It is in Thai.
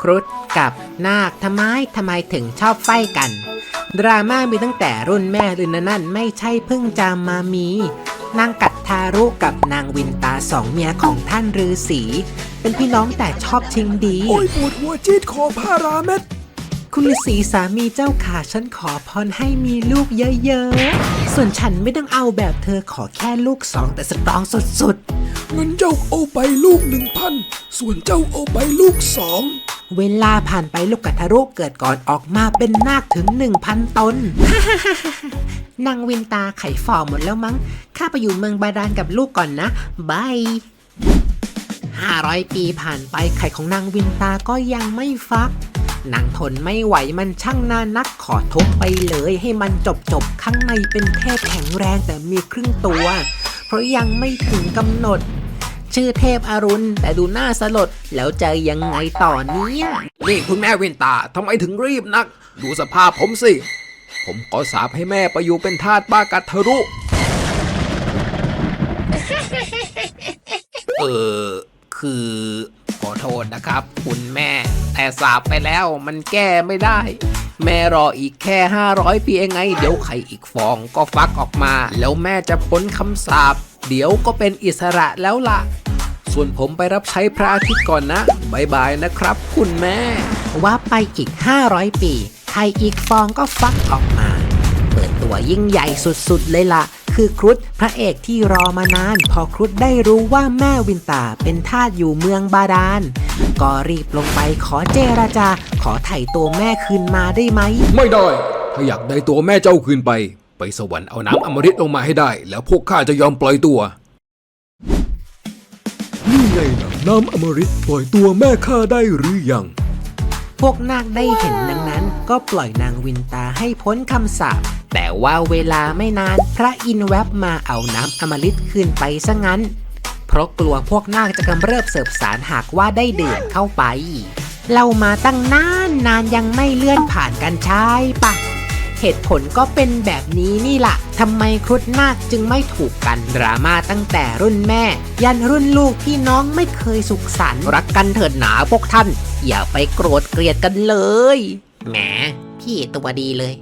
ครุฑกับนาคทำไมทำไมถึงชอบไฟกัน ดราม่ามีตั้งแต่รุ่นแม่รุ่นนั่นไม่ใช่เพิ่งจะมามีนางกัดทารุกับนางวินตาสองเมียของท่านฤาษีเป็นพี่น้องแต่ชอบชิงดี โอ้ยปวดหัวจี๊ดคอพาราเม็ดคุณฤาษีสามีเจ้าขาฉันขอพรให้มีลูกเยอะๆ ส่วนฉันไม่ต้องเอาแบบเธอขอแค่ลูกสองแต่สตรองสุดเงินเจ้าเอาไปลูกหนึ่งพันส่วนเจ้าเอาไปลูกสองๆ เวลาผ่านไปลูกกัทารุเกิดก่อนออกมาเป็นนาคถึง 1,000 ตน นางวินตาไข่ฟอหมดแล้วมั้ง ข้าไปอยู่เมืองบาดาลกับลูกก่อนนะบาย500 ปีผ่านไปไข่ของนางวินตาก็ยังไม่ฟักนางทนไม่ไหวมันช่างนานักขอทุบไปเลยให้มันจบจบข้างในเป็นเทพแข็งแรงแต่มีครึ่งตัว เพราะยังไม่ถึงกำหนด ชื่อเทพอรุณ แต่ดูน่าสลด แล้วจะยังไงต่อเนี่ย นี่คุณแม่เวนตาทำไมถึงรีบนัก ดูสภาพผมสิ ผมขอสาบให้แม่ไปอยู่เป็นทาสบ้ากัดทะรุ เออ คือขอโทษนะครับ คุณแม่ แต่สาบไปแล้วมันแก้ไม่ได้ แม่รออีกแค่ 500 ปีเองไง เดี๋ยวไข่อีกฟองก็ฟักออกมา แล้วแม่จะพ้นคำสาป เดี๋ยวก็เป็นอิสระแล้วล่ะ ส่วนผมไปรับใช้พระอาทิตย์ก่อนนะบายบายนะครับ คุณแม่ ว่าไปอีก 500 ปีไข่อีกฟองก็ฟักออกมา เปิดตัวยิ่งใหญ่สุดๆ เลยล่ะ คือครุฑพระเอกที่รอมานาน พอครุฑได้รู้ว่าแม่วินตาเป็นทาสอยู่เมืองบาดาลก็รีบลงไปขอเจราจา ขอไถ่ตัวแม่คืนมาได้ไหม ไม่ได้ ถ้าอยากได้ตัวแม่เจ้าคืนไป ไปสวรรค์เอาน้ำอมฤตลงมาให้ได้ แล้วพวกข้าจะยอมปล่อยตัว นี่ไงนะน้ำอมฤตปล่อยตัวแม่ข้าได้หรือยัง พวกนาคได้เห็นดังนั้น ก็ปล่อยนางวินตาให้พ้นคำสาปแต่ว่าเวลาไม่นานพระอินทร์แวบมาเอาน้ำอมฤตคืนไปซะงั้น เพราะกลัวพวกนาคจะกำเริบเสิบสารหากว่าได้ดื่มเข้าไป เรามาตั้งนานนานยังไม่เลื่อนผ่านกันใช่ปะ เหตุผลก็เป็นแบบนี้นี่ล่ะทำไมครุฑนาคจึงไม่ถูกกันดราม่าตั้งแต่รุ่นแม่ ยันรุ่นลูกพี่น้องไม่เคยสุขสันต์รักกันเถิดหนาพวกท่าน อย่าไปโกรธเกลียดกันเลยแหมพี่ตัวดีเลย